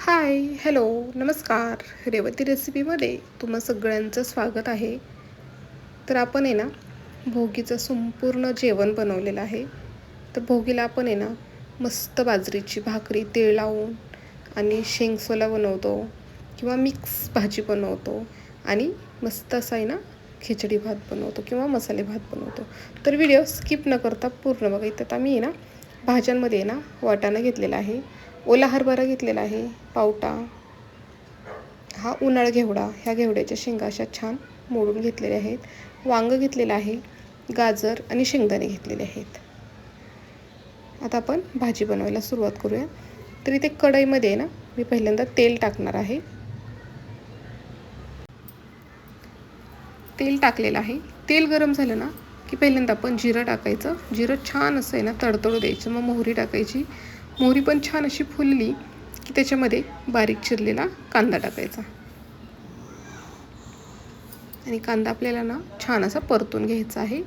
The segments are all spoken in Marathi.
हाय हॅलो नमस्कार. रेवती रेसिपीमध्ये तुम्हा सगळ्यांचं स्वागत आहे. तर आपण आहे ना भोगीचं संपूर्ण जेवण बनवलेलं आहे. तर भोगीला आपण आहे ना मस्त बाजरीची भाकरी तेळ लावून आणि शेंगसोला बनवतो किंवा मिक्स भाजी बनवतो आणि मस्त असा आहे ना खिचडी भात बनवतो किंवा मसाले भात बनवतो. तर व्हिडिओ स्किप न करता पूर्ण बघा. इथं आम्ही आहे ना भाज्यांमध्ये आहे ना वाटाणा घेतलेला आहे. ओला हरभरा घेतलेला आहे पावटा हा उन्हाळ घेवडा ह्या घेवड्याच्या शेंगा अशा छान मोडून घेतलेल्या आहेत. वांगं घेतलेलं आहे गाजर आणि शेंगदाणे घेतलेले आहेत. आता आपण भाजी बनवायला सुरुवात करूया. तर इथे कढईमध्ये ना मी पहिल्यांदा तेल टाकणार आहे. तेल टाकलेलं आहे. तेल गरम झालं ना की पहिल्यांदा आपण जिरं टाकायचं. जिरं छान असं आहे ना तडतडू द्यायचं. मग मोहरी टाकायची. मोहरी पण छान अशी फुलली की त्याच्यामध्ये बारीक चिरलेला कांदा टाकायचा. आणि कांदा आपल्याला ना छान असा परतून घ्यायचा आहे.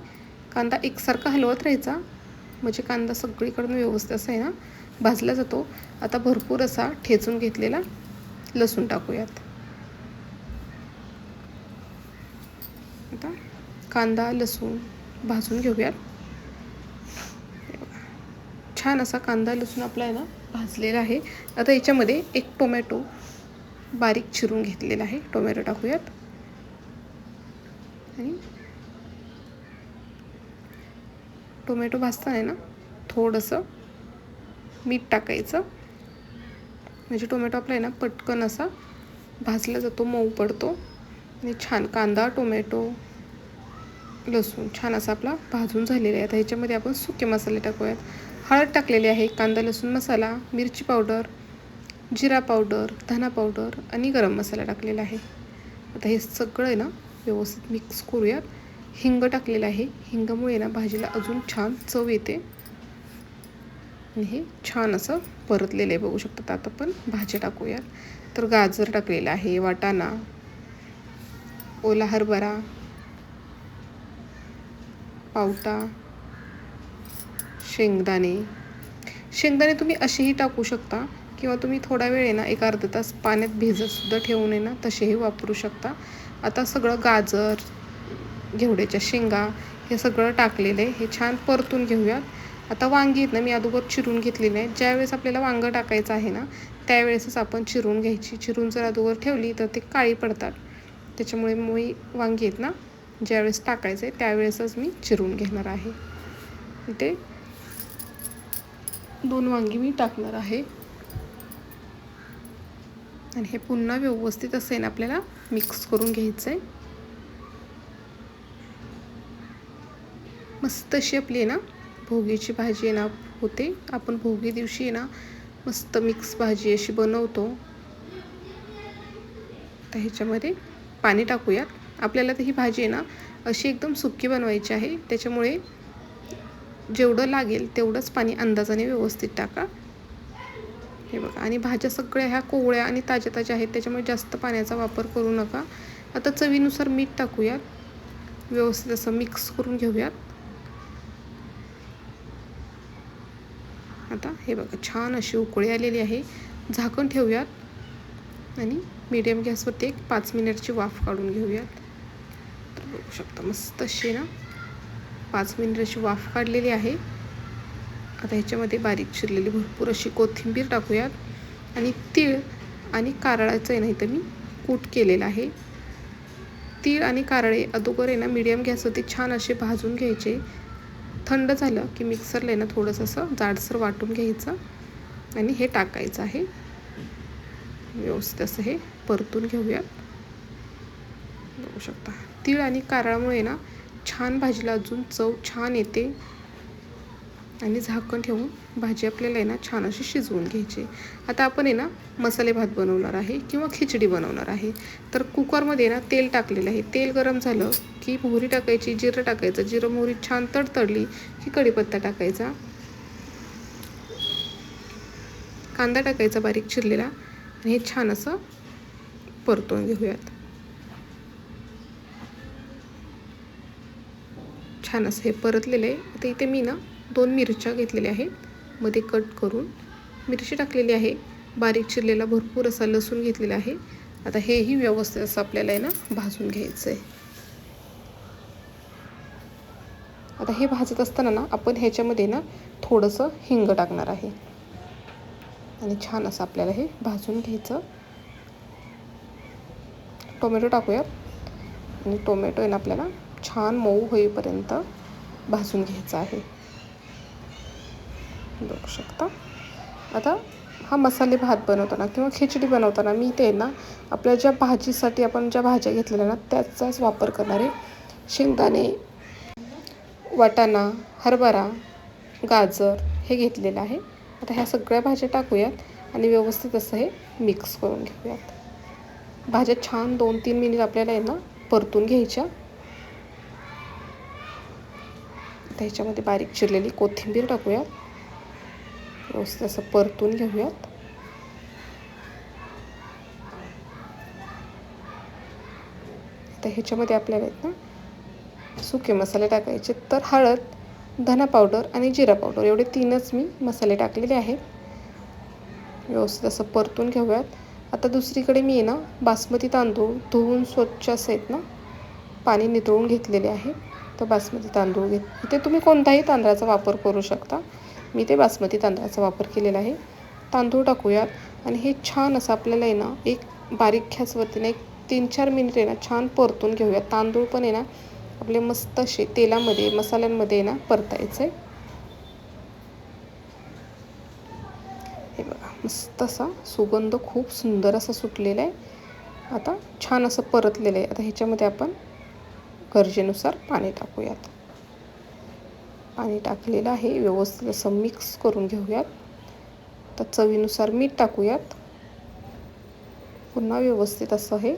कांदा एकसारखा हलवत राहायचा. म्हणजे कांदा सगळीकडून व्यवस्थित असा आहे ना भाजला जातो. आता भरपूर असा ठेचून घेतलेला लसूण टाकूयात. आता कांदा लसूण भाजून घेऊयात. छान असा कांदा लसूण आपला आहे ना भाजलेला आहे. आता याच्यामध्ये एक टोमॅटो बारीक चिरून घेतलेला आहे. टोमॅटो टाकूयात. आणि टोमॅटो भाजताना आहे ना थोडंसं मीठ टाकायचं. म्हणजे टोमॅटो आपला आहे ना पटकन असा भाजला जातो मऊ पडतो. आणि छान कांदा टोमॅटो लसूण छान असा आपला भाजून झालेला आहे. आता ह्याच्यामध्ये आपण सुके मसाले टाकूयात. हळद टाकलेली आहे कांदा लसूण मसाला मिरची पावडर जिरा पावडर धना पावडर आणि गरम मसाला टाकलेला आहे. आता हे सगळं आहे ना व्यवस्थित मिक्स करूयात. हिंग टाकलेलं आहे. हिंगामुळे ना भाजीला अजून छान चव येते. आणि हे छान असं परतलेलं आहे बघू शकतात आता पण भाज्या टाकूयात. तर गाजर टाकलेलं आहे वाटाणा ओला हरभरा पावटा शेंगदाणे. शेंगदाणे तुम्ही असेही टाकू शकता किंवा तुम्ही थोडा वेळ आहे ना एक अर्धा तास पाण्यात भिजतसुद्धा ठेवून आहे ना तसेही वापरू शकता. आता सगळं गाजर घेवड्याच्या शेंगा हे सगळं टाकलेलं आहे. हे छान परतून घेऊयात. आता वांगी आहेत ना मी अगोदर चिरून घेतलेली आहे. ज्यावेळेस आपल्याला वांगं टाकायचं आहे ना त्यावेळेसच आपण चिरून घ्यायची. चिरून जर अगोदर ठेवली तर ते काळी पडतात. त्याच्यामुळे मी वांगी आहेत ना ज्यावेळेस टाकायचं आहे त्यावेळेसच मी चिरून घेणार आहे. ते दोन वांगी मी टाकणार आहे. आणि हे पुन्हा व्यवस्थित असं आहे ना आपल्याला मिक्स करून घ्यायचं आहे मस्त अशी आपली आहे ना भोगीची भाजी आहे ना होते. आपण भोगी दिवशी आहे ना मस्त मिक्स भाजी अशी बनवतो. तर ह्याच्यामध्ये पाणी टाकूयात. आपल्याला तर ही भाजी आहे ना अशी एकदम सुकी बनवायची आहे. त्याच्यामुळे जेवढं लागेल तेवढंच पाणी अंदाजाने व्यवस्थित टाका. हे बघा आणि भाज्या सगळ्या ह्या कोवळ्या आणि ताज्या ताज्या आहेत त्याच्यामुळे जास्त पाण्याचा वापर करू नका. आता चवीनुसार मीठ टाकूयात. व्यवस्थित असं मिक्स करून घेऊयात. आता हे बघा छान अशी उकळी आलेली आहे. झाकण ठेवूयात. आणि मीडियम गॅसवरती एक पाच मिनिटची वाफ काढून घेऊयात. तर बघू शकता मस्त अशी ना पाच मिनिटाची वाफ काढलेली आहे. आता ह्याच्यामध्ये बारीक चिरलेली भरपूर अशी कोथिंबीर टाकूयात. आणि तीळ आणि कारळाचं आहे नाही तर मी कूट केलेलं आहे. तीळ आणि कारळे अगोदर आहे ना मीडियम गॅसवरती छान असे भाजून घ्यायचे. थंड झालं की मिक्सरला आहे ना थोडंसं असं जाडसर वाटून घ्यायचं. आणि हे टाकायचं आहे. व्यवस्थित असं हे परतून घेऊयात. बघू शकता. तीळ आणि कारळामुळे ना छान भाजीला अजून चव छान येते. आणि झाकण ठेवून भाजी आपल्याला आहे ना छान अशी शिजवून घ्यायची. आता आपण आहे ना मसाले भात बनवणार आहे किंवा खिचडी बनवणार आहे. तर कुकरमध्ये ना तेल टाकलेलं आहे. तेल गरम झालं की मोहरी टाकायची जिरं टाकायचं. जिरं मोहरी छान तडतडली की कढीपत्ता टाकायचा. कांदा टाकायचा बारीक चिरलेला. आणि हे छान असं परतून घेऊयात. छान असं हे परतलेलं आहे. आता इथे मी ना दोन मिरच्या घेतलेल्या आहेत. मध्ये कट करून मिरची टाकलेली आहे. बारीक चिरलेला भरपूर असा लसूण घेतलेला आहे. आता हेही व्यवस्थित असं आपल्याला आहे ना भाजून घ्यायचं आहे आता हे भाजत असताना ना आपण ह्याच्यामध्ये ना थोडंसं हिंग टाकणार आहे. आणि छान असं आपल्याला हे भाजून घ्यायचं. टोमॅटो टाकूयात. आणि टोमॅटो आहे ना आपल्याला छान मऊ होईपर्यंत भाजून घ्यायचा आहे. बघू शकता. आता हा मसाले भात बनवताना किंवा खिचडी बनवताना मी ते ना आपल्या ज्या भाजीसाठी आपण ज्या भाज्या घेतलेल्या ना त्याचाच वापर करणारे शेंगदाणे वाटाणा हरभरा गाजर हे घेतलेलं आहे. आता ह्या सगळ्या भाज्या टाकूयात आणि व्यवस्थित असं हे मिक्स करून घेऊयात. भाज्या छान दोन तीन मिनिट आपल्याला आहे ना परतून घ्यायच्या. ह्याच्यामध्ये बारीक चिरलेली कोथिंबीर टाकूयात व्यवस्थित असं परतून घेऊयात. तर ह्याच्यामध्ये आपल्याला आहेत ना सुके मसाले टाकायचे. तर हळद धना पावडर आणि जिरा पावडर एवढे तीनच मी मसाले टाकलेले आहेत. व्यवस्थित असं परतून घेऊयात. आता दुसरीकडे मी आहे ना बासमती तांदूळ धुवून स्वच्छ असे आहेत ना पाणी नितळून घेतलेले आहे. फक्त बासमती तांदूळ घेत इथे तुम्ही कोणताही तांदळाचा वापर करू शकता. मी ते बासमती तांदळाचा वापर केलेला आहे. तांदूळ टाकूयात. आणि हे छान असं आपल्याला आहे ना एक बारीक गॅसवरती ना एक तीन चार मिनिट आहे ना छान परतून घेऊयात. तांदूळ पण आहे ना आपले मस्त असे तेलामध्ये मसाल्यांमध्ये ना परतायचं. आहे हे बघा मस्त असा सुगंध खूप सुंदर असा सुटलेला आहे. आता छान असं परतलेलं आहे. आता ह्याच्यामध्ये आपण गरजेनुसार पाणी टाकूयात. पाणी टाकलेलं आहे व्यवस्थित असं मिक्स करून घेऊयात. तर चवीनुसार मीठ टाकूयात. पुन्हा व्यवस्थित असं हे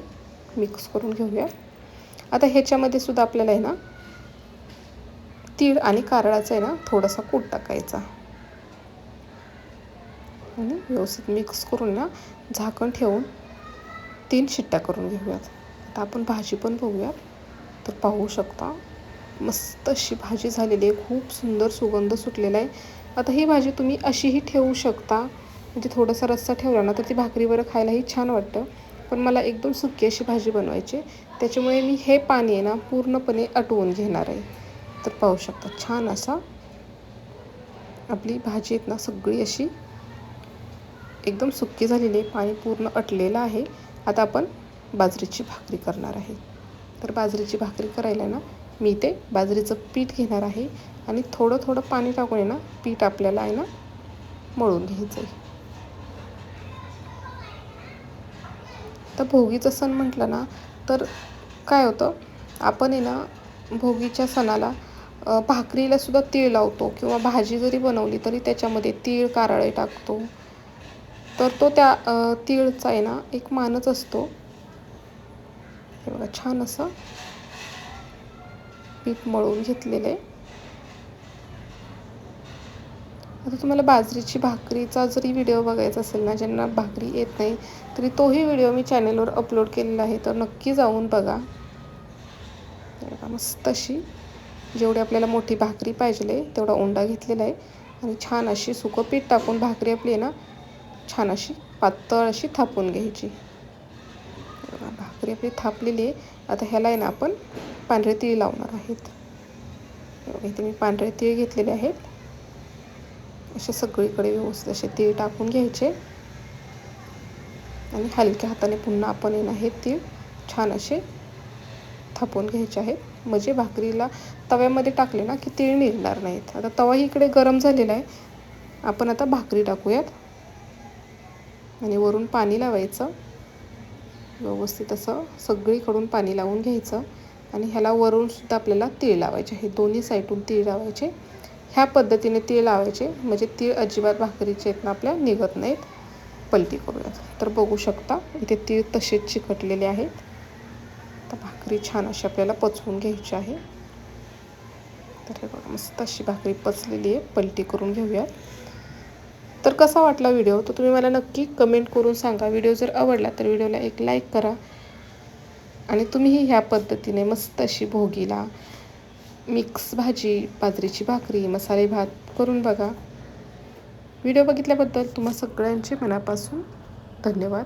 मिक्स करून घेऊयात. आता ह्याच्यामध्ये सुद्धा आपल्याला आहे ना तीळ आणि कारळाचा आहे ना थोडासा कूट टाकायचा. आणि व्यवस्थित मिक्स करून ना झाकण ठेवून तीन शिट्ट्या करून घेऊयात. आता आपण भाजी पण बघूयात. तर पाहू शकता. मस्त अशी भाजी झालेली आहे. खूप सुंदर सुगंध सुटलेला आहे. आता ही भाजी तुम्ही अशीही ठेवू शकता. म्हणजे थोडासा रस्सा ठेवला ना तर ती भाकरीवर खायलाही छान वाटतं. पण मला एकदम सुकी अशी भाजी बनवायची त्याच्यामुळे मी हे पाणी आहे ना पूर्णपणे आटवून घेणार आहे. तर पाहू शकता छान असा आपली भाजी आहेत ना सगळी अशी एकदम सुकी झालेली आहे. पाणी पूर्ण अटलेलं आहे. आता आपण बाजरीची भाकरी करणार आहे. तर बाजरीची भाकरी करायला ना मी ते बाजरीचं पीठ घेणार आहे आणि थोडं थोडं पाणी टाकून आहे ना पीठ आपल्याला आहे ना मळून घ्यायचं आहे. तर भोगीचं सण म्हटलं ना तर काय होतं आपण आहे ना भोगीच्या सणाला भाकरीला सुद्धा तीळ लावतो किंवा भाजी जरी बनवली तरी त्याच्यामध्ये तीळ कारळे टाकतो. तर तो त्या तीळचा आहे ना एक मानच असतो. हे बघा छान असं पीठ मळून घेतलेलं आहे. आता तुम्हाला बाजरीची भाकरीचा जरी व्हिडिओ बघायचा असेल ना ज्यांना भाकरी येत नाही तरी तोही व्हिडिओ मी चॅनेलवर अपलोड केलेला आहे तर नक्की जाऊन बघा. मस्त अशी जेवढी आपल्याला मोठी भाकरी पाहिजे तेवढा ओंडा घेतलेला आहे. आणि छान अशी सुकं पीठ टाकून भाकरी आपली आहे ना छान अशी पातळ अशी थापून घ्यायची. भाकरी आपली थापलेली आहे. आता ह्याला आहे ना आपण पांढरे तीळ लावणार आहेत. इथे मी पांढरे तीळ घेतलेले आहेत. असे सगळीकडे व्यवस्थित असे तीळ टाकून घ्यायचे. आणि हलक्या हाताने पुन्हा आपण येणार हे तीळ छान असे थापून घ्यायचे आहेत. म्हणजे भाकरीला तव्यामध्ये टाकले ना की तीळ निघणार नाहीत. आता तवाही इकडे गरम झालेला आहे. आपण आता भाकरी टाकूयात. आणि वरून पाणी लावायचं. व्यवस्थित असं सगळीकडून पाणी लावून घ्यायचं. आणि ह्याला वरूनसुद्धा आपल्याला तीळ लावायचे. आहे दोन्ही साईडून तीळ लावायचे. ह्या पद्धतीने तीळ लावायचे. म्हणजे तीळ अजिबात भाकरीचे आहेत ना आपल्या निघत नाहीत. पलटी करूयात तर बघू शकता इथे तीळ तसेच चिकटलेले आहेत. तर भाकरी छान अशी आपल्याला पचवून घ्यायची आहे. तर हे बघा मस्त अशी भाकरी पचलेली आहे. पलटी करून घेऊयात तर कसा वाटला व्हिडिओ तर तुम्ही मला नक्की कमेंट करून सांगा. व्हिडिओ जर आवडला तर व्हिडिओला एक लाईक करा. आणि तुम्हीही ह्या पद्धतीने मस्त अशी भोगीला मिक्स भाजी बाजरीची भाकरी मसाले भात करून बघा. व्हिडिओ बघितल्याबद्दल तुम्हा सगळ्यांचे मनापासून धन्यवाद.